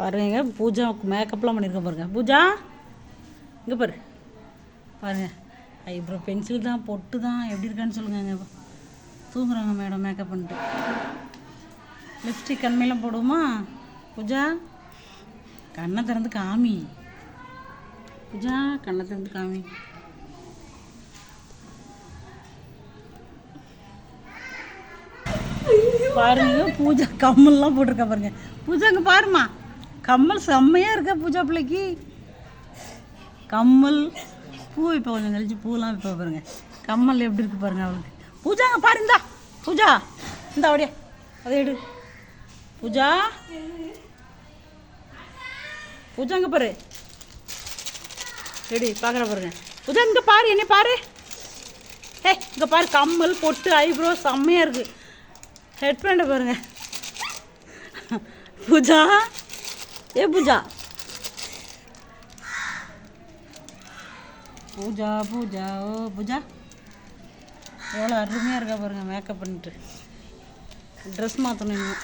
பாருங்க பூஜா மேக்கப்லாம் பண்ணியிருக்கேன் பாருங்க. பூஜா இங்கே பாரு. பாருங்க. ஐப்ரோ பென்சில் தான் பொட்டு தான் எப்படி இருக்கான்னு சொல்லுங்க தூங்குறாங்க மேடம் மேக்கப் பண்ணிட்டு. லிப்ஸ்டிக் கண்மையெல்லாம் போடுவோமா? பூஜா கண்ணை திறந்து காமி. பூஜா கண்ணை திறந்து காமி. பாருங்க பூஜா கம்மல்லாம் போட்டிருக்கா பாருங்க. பூஜா அங்கே பாருமா கம்மல் செம்மையாக இருக்கா பூஜா பிள்ளைக்கு? கம்மல் பூ இப்போ கொஞ்சம் கழிச்சு பூலாம் இப்போ பாருங்க. கம்மல் எப்படி இருக்கு பாருங்க அவளுக்கு. பூஜாங்க பாரு இந்தா. பூஜா இந்த அப்படியே. அதை எடு. பூஜா. பூஜா பாரு. எடி பார்க்குற பாருங்க. பூஜா இங்கே பாரு என்ன பாரு. ஏ இங்கே பாரு கம்மல் பொட்டு ஐப்ரோ செம்மையாக இருக்குது ஹெட் பேண்டை பாருங்க. பூஜா. ஏ பூஜா பூஜா பூஜா ஓ பூஜா. எவ்வளோ அருமையாக இருக்கா பாருங்க மேக்கப் பண்ணிட்டு. ட்ரெஸ் மாற்றணும் இன்னும்